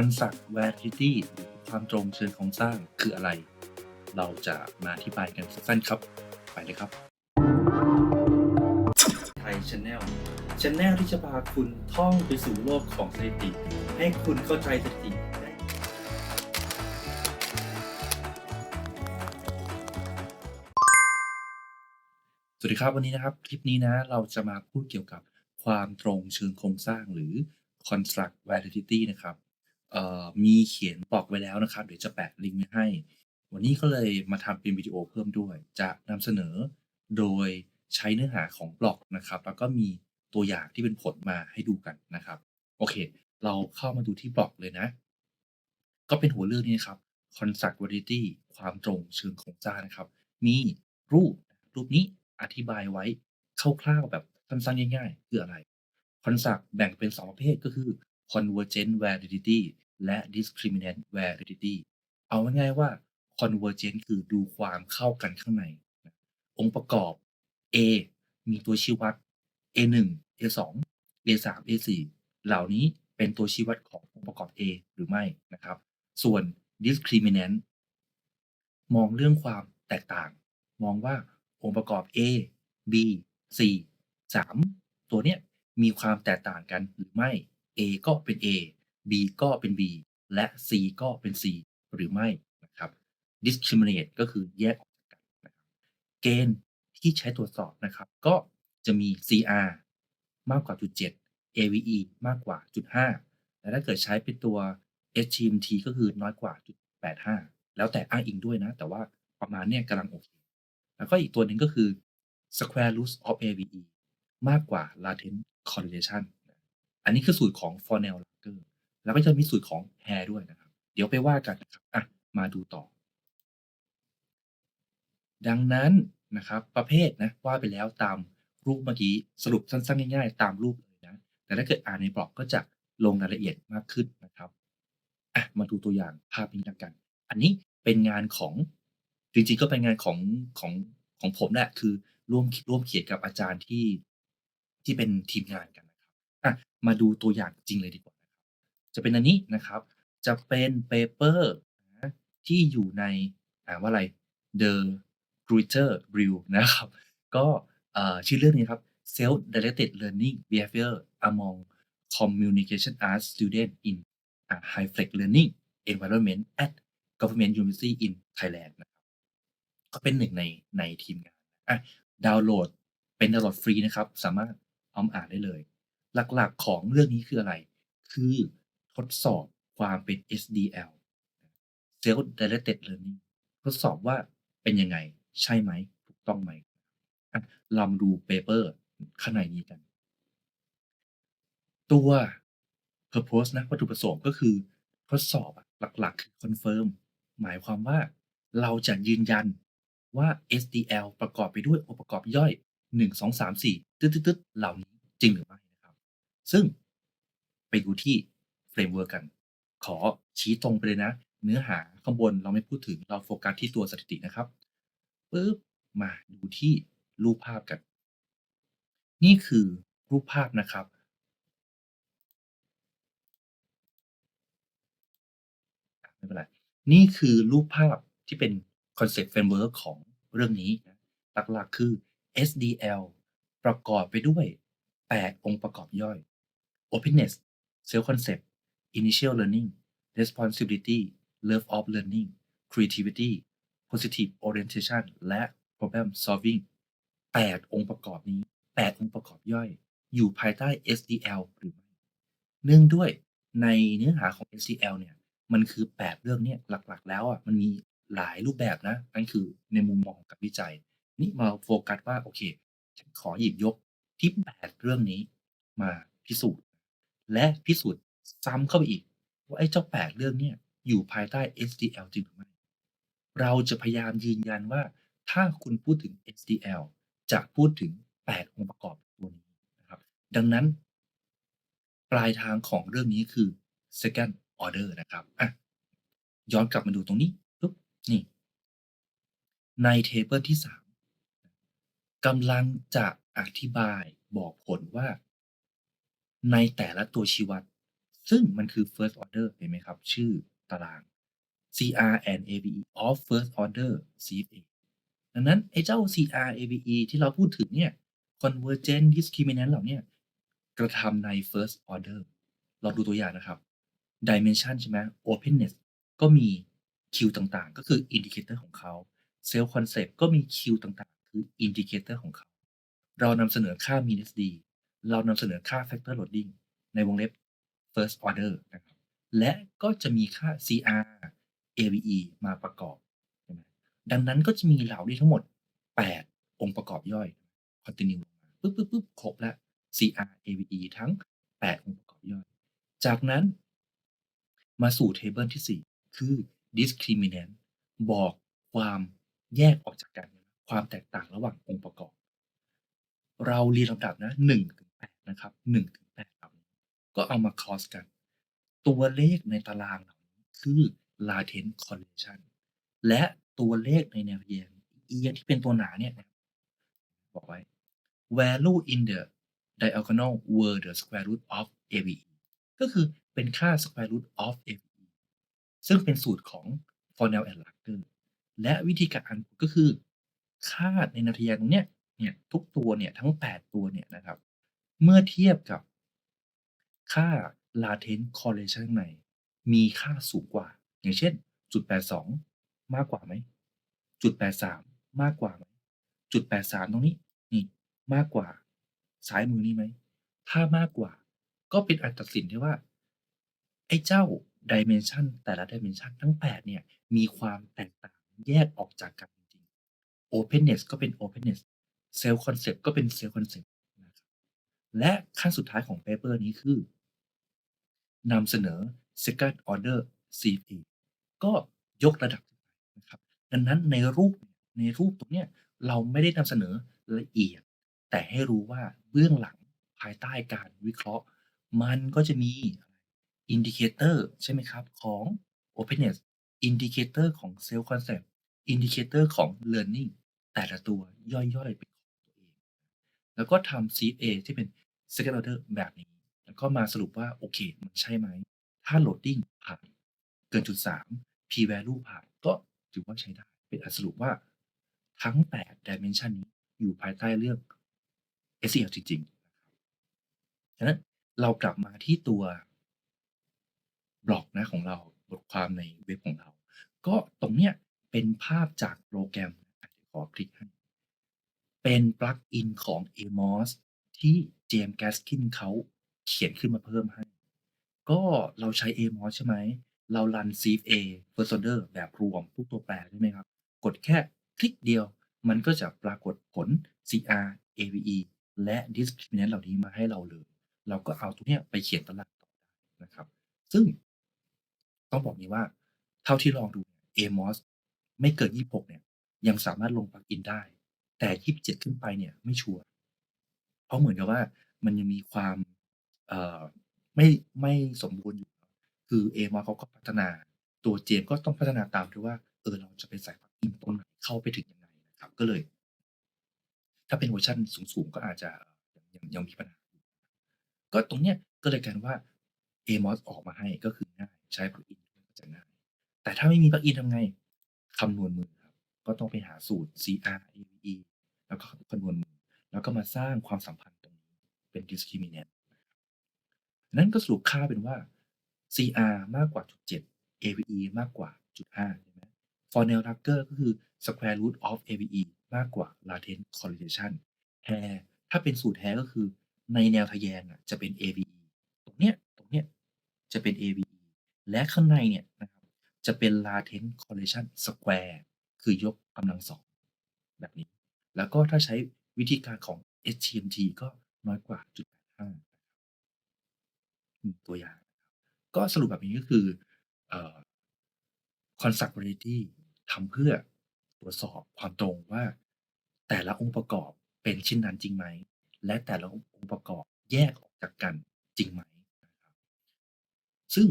Construct Validity หรือความตรงเชิงโครงสร้างคืออะไร เราจะมาอธิบายกันสั้นๆครับ ไปเลยครับ ไทย Channel Channel ที่จะพาคุณท่องไปสู่โลกของสถิติ ให้คุณเข้าใจสถิติได้สวัสดีครับวันนี้นะครับ คลิปนี้นะ เราจะมาพูดเกี่ยวกับความตรงเชิงโครงสร้างหรือ construct validity นะครับ เอ่อมีเขียนบอกไว้แล้วนะครับ เดี๋ยวจะแปะลิงก์ไว้ให้ วันนี้ก็เลยมาทำเป็นวิดีโอเพิ่มด้วย จะนำเสนอโดยใช้เนื้อหาของบล็อกนะครับ แล้วก็มีตัวอย่างที่เป็นผลมาให้ดูกันนะครับ โอเค เราเข้ามาดูที่บล็อกเลยนะ ก็เป็นหัวเรื่องนี้นครับ construct validity ความตรงเชิงโครงสร้างนะครับ มีรูปรูปนี้อธิบายไว้คร่าวๆแบบสั้นๆง่ายๆ คืออะไร construct แบ่งเป็น 2 ประเภทก็คือ convergent validity และ discriminant validity เอาง่ายๆว่า convergent คือดูความเข้ากันข้างใน องค์ประกอบ A มีตัวชี้วัด A1 A2 A3 A4 เหล่านี้เป็นตัวชี้วัดขององค์ประกอบ A หรือไม่นะครับ ส่วน discriminant มองเรื่องความแตกต่าง มองว่าองค์ประกอบ A B C 3 ตัวเนี้ยมีความแตกต่างกันหรือไม่ A ก็เป็น A B ก็เป็น B และ C ก็เป็น C หรือไม่นะครับ discriminate ก็คือแยกออกจากกันนะครับเกณฑ์ที่ใช้ตรวจสอบนะครับ ก็จะมี CR มากกว่าจุด7 AVE มากกว่าจุด5และถ้าเกิดใช้เป็นตัว hmt ก็คือน้อยกว่าจุด85 แล้วแต่อ้างอิงด้วยนะ แต่ว่าประมาณเนี้ยกำลังโอเค แล้วก็อีกตัวหนึ่งก็คือ square root of AVE มากกว่า latent correlation อันนี้คือสูตรของ Fornell Lager แล้วก็จะมีสูตรของ Hare ด้วยนะครับ เดี๋ยวไปว่ากันนะครับอะมาดูต่อ ดังนั้นนะครับ ประเภทนะว่าไปแล้วตามรูปเมื่อกี้สรุปสั้นๆง่ายๆ ตามรูปเลยนะแต่ถ้าเกิดอ่านในบล็อกก็จะลงรายละเอียดมากขึ้นนะครับอะมาดูตัวอย่างภาพนี้กัน อันนี้เป็นงานของจริงๆก็เป็นงานของของของผมแหละคือร่วมร่วมเขียนกับอาจารย์ที่ที่เป็นทีมงานกัน มาดูตัวอย่างจริงเลยดีกว่า จะเป็นอันนี้นะครับ จะเป็นเปเปอร์ที่อยู่ในอ่านว่าอะไร The Gruiter Brill นะครับ ก็ชื่อเรื่องนี้ครับ Self Directed Learning Behavior Among Communication Arts Students in High Flex Learning Environment at Government University in Thailand นะครับก็เป็นหนึ่งในในทีมงานอะดาวน์โหลดเป็นดาวน์โหลดฟรีนะครับ สามารถเอามาอ่านได้เลย หลักๆของเรื่องนี้คืออะไร คือทดสอบความเป็น SDL Self Directed Learning ทดสอบว่าเป็นยังไง ใช่ไหม ถูกต้องไหมอะเราดูเปเปอร์ข้างในนี้กัน ตัว purpose นะวัตถุประสงค์ก็คือ ทดสอบหลักๆ คือ confirm หมายความว่าเราจะยืนยันว่า SDL ประกอบไปด้วยองค์ประกอบย่อย 1 2 3 4 ตึ๊ดๆเหล่านี้จริงหรือไม่ ซึ่งไปดูที่เฟรมเวิร์กกัน ขอชี้ตรงไปเลยนะ เนื้อหาข้างบนเราไม่พูดถึงเราโฟกัสที่ตัวสถิตินะครับปึ๊บมาดูที่รูปภาพกัน นี่คือรูปภาพนะครับ ไม่เป็นไร นี่คือรูปภาพที่เป็น Concept Framework ของเรื่องนี้ หลักๆคือ SDL ประกอบไปด้วย 8 องค์ประกอบย่อย Openness Self Concept Initial Learning Responsibility Love of Learning Creativity Positive Orientation และ Problem Solving 8 องค์ประกอบนี้ 8 องค์ประกอบย่อย อยู่ภายใต้ SDL หรือไม่ เนื่องด้วยในเนื้อหาของ SDL เนี่ย มันคือ 8 เรื่องเนี่ยหลักๆ แล้วอะ มันมีหลายรูปแบบนะ นั่นคือในมุมมองกับวิจัย นี่มาโฟกัสว่า โอเค ฉันขอหยิบยกที่ 8 เรื่องนี้มาพิสูจน์ และพิสูจน์ซ้ำเข้าไปอีก ว่าไอ้เจ้า8เรื่องเนี่ยอยู่ภายใต้ SDL จริงหรือไม่ เราจะพยายามยืนยันว่า ถ้าคุณพูดถึง SDL จะพูดถึง 8 องค์ประกอบตัวนี้นะครับ ดังนั้น ปลายทางของเรื่องนี้คือ second order นะครับอะย้อนกลับมาดูตรงนี้ปุ๊บนี่ ในเทเบิลที่ 3กำลังจะอธิบายบอกผลว่า ในแต่ละตัวชี้วัด ซึ่งมันคือ First Order เห็นไหมครับ ชื่อตาราง CR and AVE of First Order CFA ดังนั้นไอ้เจ้า CR AVE ที่เราพูดถึงเนี่ย Convergent Discriminant เหล่านี้กระทำใน First Order ลองดูตัวอย่างนะครับ Dimension ใช่ไหม Openness ก็มี Q ต่างๆ ก็คือ Indicator ของเขา Cell Concept ก็มี Q ต่างๆ คือ Indicator ของเขา เรานำเสนอค่า Mean SD เรานำเสนอค่า Factor Loading ในวงเล็บ First Order นะครับและก็จะมีค่า CR AVE มาประกอบใช่ไหมดังนั้นก็จะมีเหล่านี้ทั้งหมด 8 องค์ประกอบย่อย Continue ลงมาปึ๊บปึ๊บปึ๊บครบแล้ว CR AVE ทั้ง 8 องค์ประกอบย่อย จากนั้น มาสู่เทเบิลที่ 4 คือ discriminant บอกความแยกออกจากกัน ความแตกต่างระหว่างองค์ประกอบ เราเรียงลำดับนะ1ถึง นะครับ1ถึง8ครับก็เอามา cross กัน ตัวเลขในตารางเหล่านี้คือ latent correlation และตัวเลขในแนวทะแยงเอียงที่เป็นตัวหนาเนี่ยบอกไว้ value in the diagonal were the square root of AVE ก็คือเป็นค่า square root of AVE ซึ่งเป็นสูตรของ Fornell and Lager และวิธีการอ่านก็คือ ค่าในแนวทะแยงตรงเนี้ยเนี่ยทุกตัวเนี่ยทั้ง 8 ตัวเนี่ยนะครับ เมื่อเทียบกับค่า latent correlation ข้างใน มีค่าสูงกว่า อย่างเช่น จุด82มากกว่าไหม จุด83มากกว่าไหม จุด83ตรงนี้ นี่ มากกว่าซ้ายมือนี่ไหม ถ้ามากกว่า ก็เป็นอันตัดสินได้ว่า ไอ้เจ้า dimension แต่ละ dimension ทั้ง 8 เนี่ย มีความแตกต่างแยกออกจากกันจริงๆ openness ก็เป็น openness cell concept ก็เป็น cell concept และขั้นสุดท้ายของเปเปอร์นี้คือนำเสนอ second order CFA ก็ยกระดับนะครับ ดังนั้นในรูปในรูปตรงนี้เราไม่ได้นำเสนอละเอียด แต่ให้รู้ว่าเบื้องหลังภายใต้การวิเคราะห์ มันก็จะมีอินดิเคเตอร์ใช่ไหมครับ ของ openness อินดิเคเตอร์ของ cell concept อินดิเคเตอร์ของ learning แต่ละตัวย่อยๆเป็น แล้วก็ทำ C A ที่เป็น second order แบบนี้ แล้วก็มาสรุปว่าโอเค มันใช่ไหม ถ้า loading ผ่าน เกินจุด3 p value ผ่านก็ถือว่าใช้ได้ เป็นอันสรุปว่าทั้ง 8 dimension นี้อยู่ภายใต้เรื่อง SEL จริงๆนะครับฉะนั้นเรากลับมาที่ตัวบล็อกนะของเราบทความในเว็บของเรา ก็ตรงเนี้ยเป็นภาพจากโปรแกรมอะเดี๋ยวขอคลิกให้ เป็นปลั๊กอินของ Amos ที่เจมส์ แกสกินเขาเขียนขึ้นมาเพิ่มให้ ก็เราใช้ Amos ใช่ไหม เรารัน CFA First Order แบบรวมทุกตัวแปรใช่ไหมครับ กดแค่คลิกเดียวมันก็จะปรากฏผล CR AVE และ discriminant เหล่านี้มาให้เราเลย เราก็เอาตรงเนี้ยไปเขียนตารางต่อได้นะครับ ซึ่งต้องบอกงี้ว่า เท่าที่ลองดู Amos ไม่เกิน 26 เนี่ย ยังสามารถลงปลั๊กอินได้ แต่ 27 ขึ้นไปเนี่ยไม่ชัวร์ เพราะเหมือนกับว่ามันยังมีความ เอ่อ ไม่ ไม่สมบูรณ์อยู่ คือ Amos เขาก็พัฒนา ตัวเจมส์ก็ต้องพัฒนาตามด้วยว่า เออ เราจะไปใส่ปลั๊กอินตรงไหน เข้าไปถึงยังไงนะครับ ก็เลย ถ้าเป็นเวอร์ชันสูง ๆ ก็อาจจะยังยังมีปัญหาอยู่ก็ตรงเนี้ยก็เลยกลายเป็นว่า Amos ออกมาให้ก็คือง่าย ใช้ปลั๊กอินก็จะง่าย แต่ถ้าไม่มีปลั๊กอินทำไง คำนวณมือ ก็ต้องไปหาสูตร CR AVE แล้วก็คำนวณมือแล้วก็มาสร้างความสัมพันธ์ตรงนี้เป็น discriminant นั้นก็สรุปค่าเป็นว่า CR มากกว่าจุด7 AVE มากกว่าจุด5ใช่ไหม Fornell Lager ก็คือ square root of AVE มากกว่า latent correlation hair ถ้าเป็นสูตร hair ก็คือในแนวทะแยงอะจะเป็น AVE ตรงเนี้ยตรงเนี้ยจะเป็น AVE และข้างในเนี่ยนะครับจะเป็น latent correlation square คือยกกำลัง2แบบนี้ แล้วก็ถ้าใช้วิธีการของ SGMT ก็น้อยกว่าจุด85นะครับมีตัวอย่าง ก็สรุปแบบนี้ก็คือเอ่อ Constructability ทำเพื่อตรวจสอบความตรงว่า แต่ละองค์ประกอบเป็นเช่นนั้นจริงไหม และแต่ละองค์ประกอบแยกออกจากกันจริงไหมนะครับซึ่ง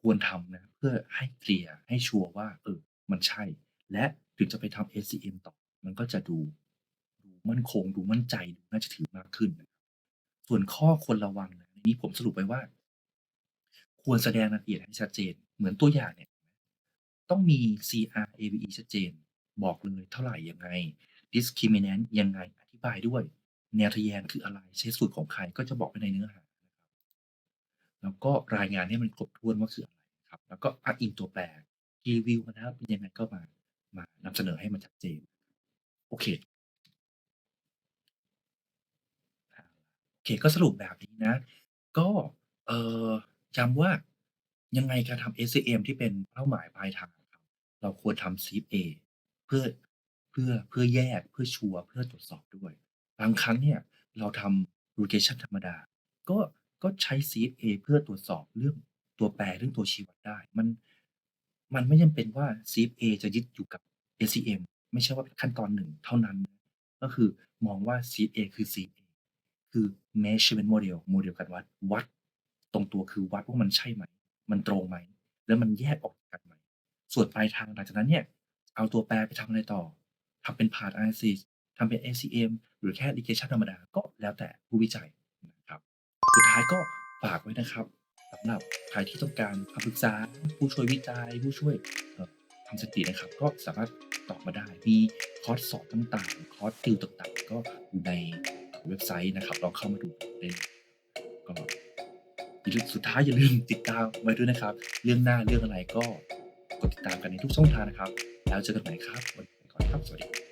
ควรทำนะเพื่อให้เคลียร์ให้ชัวร์ว่าเออมันใช่ และถึงจะไปทำ SCM ต่อ มันก็จะดูดูมั่นคง ดูมั่นใจดูน่าเชื่อถือมากขึ้นนะครับส่วนข้อควรระวังนะในนี้ผมสรุปไว้ว่า ควรแสดงรายละเอียดให้ชัดเจน เหมือนตัวอย่างเนี่ย ต้องมี CRAVE ชัดเจน บอกเลยเท่าไหร่ยังไง discriminant ยังไงอธิบายด้วย แนวทะแยงคืออะไรใช้สูตรของใครก็จะบอกไว้ในเนื้อหาแล้วก็รายงานให้มันครบถ้วนว่าคืออะไรครับ แล้วก็อ้างอิงตัวแปรรีวิวมาแล้วเป็นยังไงก็มา มานำเสนอให้มันชัดเจน โอเคโอเคก็สรุปแบบนี้นะ ก็เอ่อย้ำว่ายังไงการทำ SCM ที่เป็นเป้าหมายปลายทางครับ เราควรทำ Seed A เพื่อเพื่อเพื่อแยกเพื่อชัวร์เพื่อตรวจสอบด้วย บางครั้งเนี่ยเราทำ Regression ธรรมดา ก็ก็ใช้ Seed A เพื่อตรวจสอบเรื่องตัวแปรเรื่องตัวชี้วัดได้ มัน มันไม่จำเป็นว่า Seed A จะยึดอยู่กับ SCM ไม่ใช่ว่าเป็นขั้นตอน1เท่านั้น ก็คือมองว่า Seed A คือ Seed A คือ Measurement Model โมเดลการวัดวัด ตรงตัวคือวัดว่ามันใช่ไหม มันตรงไหม แล้วมันแยกออกจากกันไหม ส่วนปลายทางหลังจากนั้นเนี่ย เอาตัวแปรไปทำอะไรต่อทำเป็น Path Analysis ทำเป็น SCM หรือแค่ Regression ธรรมดาก็แล้วแต่ผู้วิจัยนะครับ สุดท้ายก็ฝากไว้นะครับ สำหรับใครที่ต้องการคำปรึกษาผู้ช่วยวิจัยผู้ช่วยทำสตินะครับ ก็สามารถติดต่อมาได้มีคอร์สสอนต่างๆ คอร์สติวต่างๆ ก็อยู่ในเว็บไซต์นะครับลองเข้ามาดูได้ก็อย่าลืมสุดท้ายอย่าลืมติดตามไว้ด้วยนะครับ เรื่องหน้าเรื่องอะไรก็กดติดตามกันในทุกช่องทางนะครับ แล้วเจอกันใหม่ครับวันนี้ไปก่อนครับสวัสดี